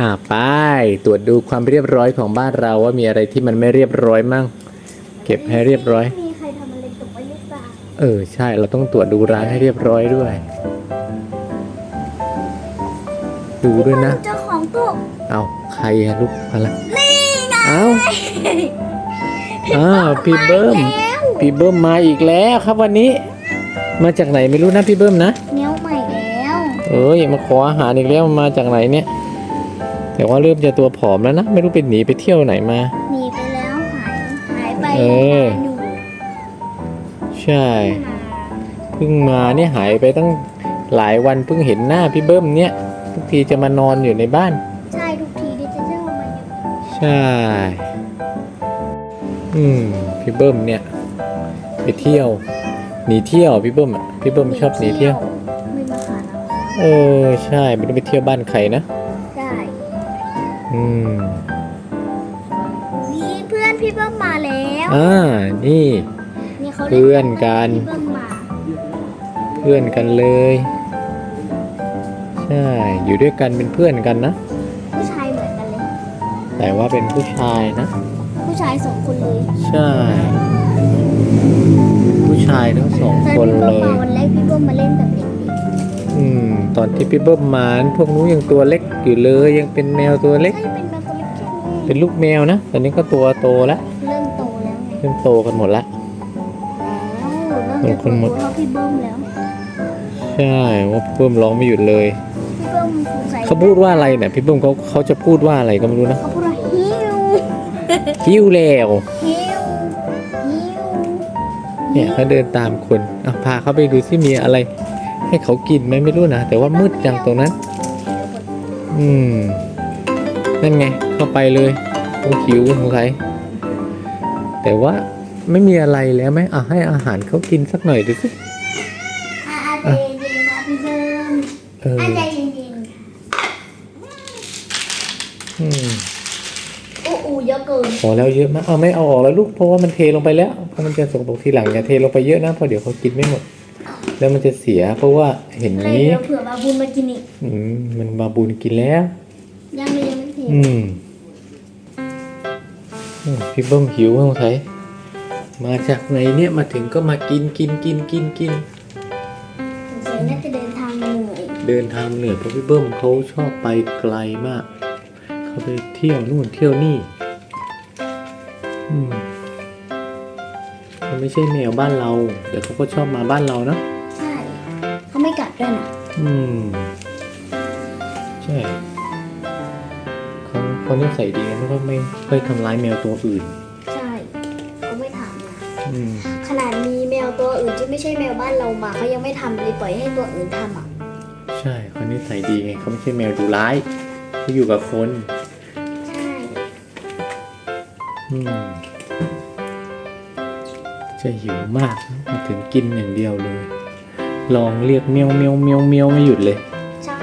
อ่าไปตรวจดูความเรียบร้อยของบ้านเราว่ามีอะไรที่มันไม่เรียบร้อยมั่ง เก็บให้เรียบร้อยไม่มีใครทำอะไรตกไว้หรือเปล่าเออใช่เราต้องตรวจดูร้านให้เรียบร้อยด้วย ดูด้วยนะ เจ้าของตกเอาใครอะลูกอะไรนี่ไงเอาอ้าวพี่เบิ้มแล้วพี่เบิ้มมาอีกแล้วครับวันนี้ มาจากไหนไม่รู้นะพี่เบิ้มนะ เนี้ยใหม่แล้ว เอ้ยมาขออาหารอีกแล้วมาจากไหนเนี่ย แต่ว่าเริ่มจะตัวผอมแล้วนะ ไม่รู้ไปหนีไปเที่ยวไหนมา หนีไปแล้วหายหายไปเออ นานอยู่ใช่ เพิ่งมาเนี่ยหายไปตั้งหลายวันเพิ่งเห็นหน้าพี่เบิ้มเนี่ยทุกทีจะมานอนอยู่ในบ้าน ใช่ทุกทีที่จะเจ้ามาอยู่ใช่ อืม พี่เบิ้มเนี่ย ไปเที่ยว หนีเที่ยวพี่เบิ้มอะ พี่เบิ้มชอบหนีเที่ยว ไม่มาหาเรา เออ ใช่ ไม่ได้ไปเที่ยวบ้านใครนะใช่ อืมนี่เพื่อนพี่เบิ้มมาแล้วอ่านี่ นี่เขาเพื่อนกัน พี่เบิ้มมาเพื่อนกันเลย ใช่ อยู่ด้วยกันเป็นเพื่อนกันนะ ผู้ชายเหมือนกันเลย แต่ว่าเป็นผู้ชายนะ ผู้ชายสองคนเลยใช่ ผู้ชายทั้งสองตอนคนพี่เลเบิ้มมายวันแรกพี่เบิ้มมาเล่นแบบเด็กอืม ตอนที่พี่เบิ้มมาพวกนู้นยังตัวเล็ก อยู่เลยยังเป็นแมวตัวๆเล็ก ใช่เป็นแบบตัวเล็กแค่นี้เป็นลูกแมวนะตอนนี้ก็ตัวโตแล้วเริ่มโตแล้วไงเริ่มโตกันหมดละแล้วเริ่มจะคนหมดโตเท่าพี่เบิ้มแล้วใช่ว่าพี่เบิ้มร้องไม่หยุดเลยพี่เบิ้มสงสัยเขาพูดว่าอะไรเนี่ยพี่เบิ้มเขาเขาจะพูดว่าอะไรก็ไม่รู้นะเขาพูดว่าฮิวหิ้วแล้วฮิวฮิวเนี่ยเขาเดินตามคนอะพาเขาไปดูที่มีอะไร ให้เขากินไหมไม่รู้นะแต่ว่ามืดจังตรงนั้น อืม นั่นไง เข้าไปเลยคงหิวสงสัยแต่ว่าไม่มีอะไรแล้วไหมอะให้อาหารเขากินสักหน่อยดูสิอ่าใจเย็นๆนะพี่เบิ้มเอออ่าใจเย็นอืมๆอู้อูเยอะเกินพอแล้วเยอะมากเอาไม่เอาออกแล้วลูกเพราะว่ามันเทลงไปแล้วเพราะมันจะส่งผลทีหลังอย่าเทลงไปเยอะนะเพราะเดี๋ยวเขากินไม่หมด แล้วมันจะเสียเพราะว่าเห็นอะไรนี้ เดี๋ยวเผื่อบาบุญมากินอีกอืมมันมาบุญกินแล้ว ยังเลยยังไม่เทอืมอืมพี่เบิ้มหิวสงสัยมาจากไหนเนี่ยมาถึงก็มากินกินกินกินกิน สงสัยน่าจะเดินทางมาเหนื่อยเดินทางเหนื่อยเพราะพี่เบิ้มเขาชอบไปไกลมาก เขาไปเที่ยวนู่นเที่ยวนี่ อืมเขาไม่ใช่แมวบ้านเราแต่เขาก็ชอบมาบ้านเรานะ อืม ใช่เขาเขานิสัยดีนะไม่ค่อยไม่ค่อยทำร้ายแมวตัวอื่น ใช่เขาไม่ถามนะอืม ขนาดมีแมวตัวอื่นที่ไม่ใช่แมวบ้านเรามาเขายังไม่ทำเลยปล่อยให้ตัวอื่นทำอะใช่เขานิสัยดีไงเขาไม่ใช่แมวดุร้ายเขาอยู่กับคน ใช่อืม จะหิวมากนะมาถึงกินอย่างเดียวเลย ลองเรียกเมียวเมียวเมียวเมียวไม่หยุดเลย ใช่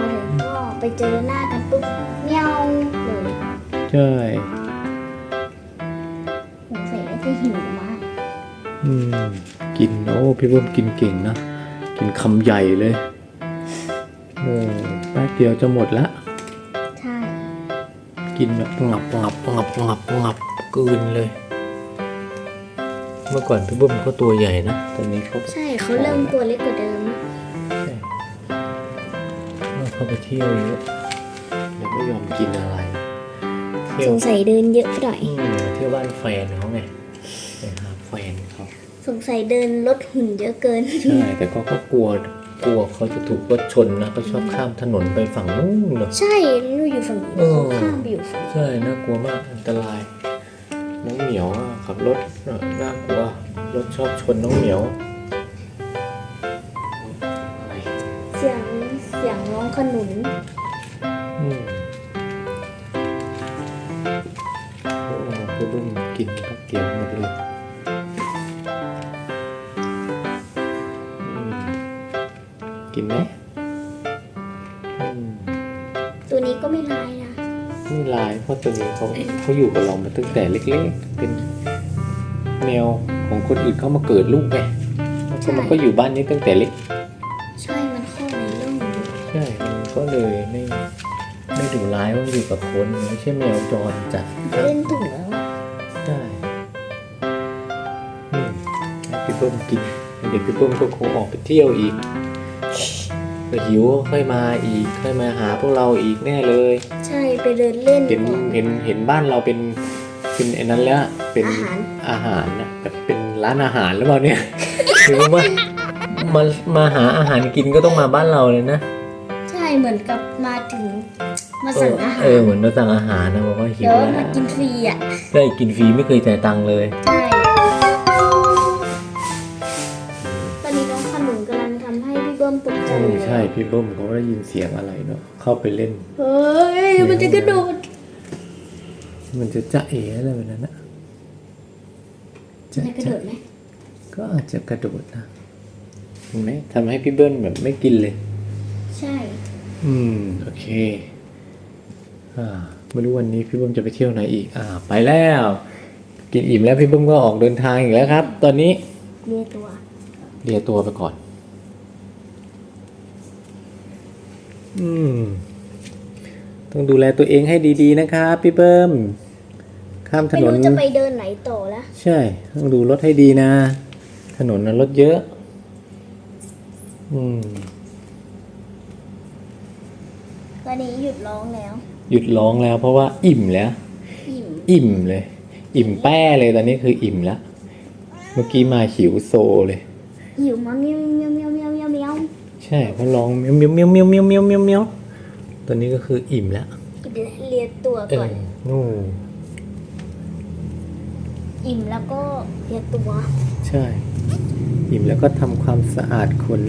มาถึงก็ไปเจอหน้ากันปุ๊บเมียวเลยใช่สงสัยน่าจะหิวมากอืมกินโอ้พี่เบิ้มกินเก่งนะกินคำใหญ่เลยโอ้แป๊บเดียวจะหมดละใช่ กินแบบงับงับงับงับงับกลืนเลย เมื่อก่อนพี่เบิ้มเขาตัวใหญ่นะ ตอนนี้เขาใช่เขาเริ่มตัวเล็กกว่าเดิมใช่เขาไปเที่ยวเยอะเดี๋ยวไม่ยอมกินอะไรเที่ยสวงสัยเดินเยอะไปหน่อย อืมเที่ยวบ้านแฟนเขาไงไปหาแฟนเขาสงสัยเดินลดหุ่นเยอะเกิน ใช่แต่ก็ก็กลัวกลัวเขาจะถูกรถชนนะเขาชอบข้ามถนนไปฝั่งนู้นเนอะ ใช่นู่นอยู่ฝั่งนี้เออเขาข้ามไปอยู่ฝั่ง ใช่น่ากลัวมากอันตราย น้องเหมียวอะขับรถเออน่ากลัวรถชอบชนน้องเหมียวอะไรเสียงเสียงร้องขนุนอืมโอ้พี่บุ้มกินแป๊บเดียวหมดเลยอืมกินไหม ไม่ลายเพราะตัวนี้เขาเขาอยู่กับเรามาตั้งแต่เล็กๆ เป็นแมวของคนอื่นเขามาเกิดลูกไงแล้วก็มันก็อยู่บ้านนี้ตั้งแต่เล็ก ใช่มันเข้าในร่องอยู่ใช่มันก็เลยไม่ไม่ดุร้ายมันอยู่กับคนไม่ใช่แมวจรจัดเล่นถุงแล้วได้อืมให้พี่เปิ้มกินเดี๋ยวพี่เปิ้มก็คงออกไปเที่ยวอีก ก็หิวค่อยมาอีกค่อยมาหาพวกเราอีกแน่เลยใช่ไปเดินเล่นเห็นก่อน เห็นเห็นบ้านเราเป็นเป็นไอ้นั้นแล้วเป็นอาหาร อาหารนะแบบเป็นร้านอาหารหรือเปล่าเนี่ยหรือว่ามามาหาอาหารกินก็ต้องมาบ้านเราเลยนะใช่เหมือนกับมาถึง มาสั่งอาหารเออเหมือนเราสั่งอาหารนะบอกว่าหิวเดี๋ยวแล้วมากินฟรีอะได้กินฟรีไม่เคยจ่ายตังค์เลย ใช่ ช่พี่เบิ้มเขาได้ยินเสียงอะไรเนาะเข้าไปเล่น เฮ้ยมันจะกระโดด มันจะจะเอ๋อะไรแบบนั้นนะจะกระโดดไหมก็อาจจะกระโดดนะเห็นไหมทำให้พี่เบิ้มแบบไม่กินเลย ใช่ อืมโอเค อ่าไม่รู้วันนี้พี่เบิ้มจะไปเที่ยวไหนอีก อ่า ไปแล้ว กินอิ่มแล้วพี่เบิ้มก็ออกเดินทางอีกแล้วครับ ตอนนี้เรียกตัวเลียตัวไปก่อน อืม ต้องดูแลตัวเองให้ดีๆนะครับพี่เบิ้ม ข้ามถไม่นน รู้จะไปเดินไหนต่อแล้วใช่ ต้องดูรถให้ดีนะ ถนนนั้นรถเยอะ อืม ตอนนี้หยุดร้องแล้วหยุดร้องแล้วเพราะว่าอิ่มแล้ว อิ่มอิ่มเลย อิ่มแป้เลยตอนนี้คืออิ่มแล้ว เมื่อกี้มาหิวโซเลย หิวมาเมียวเมียวเมียวเมียวเมียวเมียวใช่เขาร้องเมียวเมียวเมียวเมียวเมียวเมียวเมียวเมียวตอนนี้ก็คืออิ่มแล้วเรียกตัวเอก่ออน นู่นอิ่มแล้วก็เรียกตัว ใช่ อิ่มแล้วก็ทำความสะอาดขน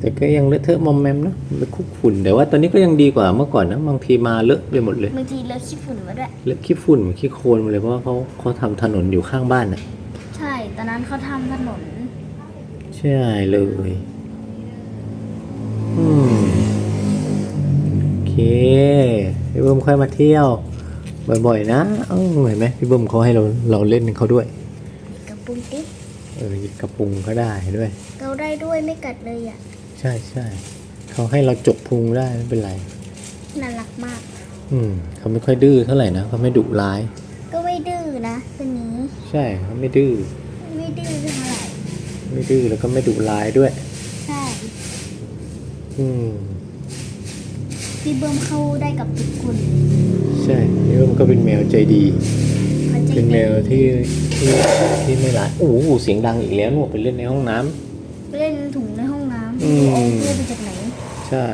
แต่ก็ยังเลอะเทอะมอมแมมนะไปคุกฝุ่นแต่ว่าตอนนี้ก็ยังดีกว่าเมื่อก่อนนะบางทีมาเลอะไปหมดเลยบางทีเลอะขี้ฝุ่นมาด้วย เลอะขี้ฝุ่นขี้โคลนมาเลยเพราะว่าเขาเขาทำถนนอยู่ข้างบ้านน่ะ ใช่ ตอนนั้นเขาทำถนน ใช่เลยอืมโอเคพี่เบิ้มค่อยมาเที่ยว บ่อยๆ นะเออเห็นไหมพี่เบิ้มเขาให้เราเราเล่นเขาด้วยมีกระปุกติ๊กเออหยิบกระปุงก็ได้ด้วย เราได้ด้วยไม่กัดเลยอะ ใช่ใช่เขาให้เราจกพุงได้ไม่เป็นไร น่ารักมาก อืมเขาไม่ค่อยดื้อเท่าไหร่นะเขาไม่ดุร้าย ก็ไม่ดื้อนะตัวนี้ ใช่เขาไม่ดื้อไม่ดื้อเท่าไหร่ ไม่ดื้อแล้วก็ไม่ดุร้ายด้วย ใช่อืมพี่เบิ้มเข้าได้กับทุกคนใช่พี่เบิ้มก็เป็นแมวใจดี เขาใจเป็นแมวดีที่ที่ที่ไม่ร้ายโอ้โหเสียงดังอีกแล้วหนูไปเล่นในห้องน้ำเล่นถุงในห้องน้ำอืม เอาเพื่อนไปจากไหน ใช่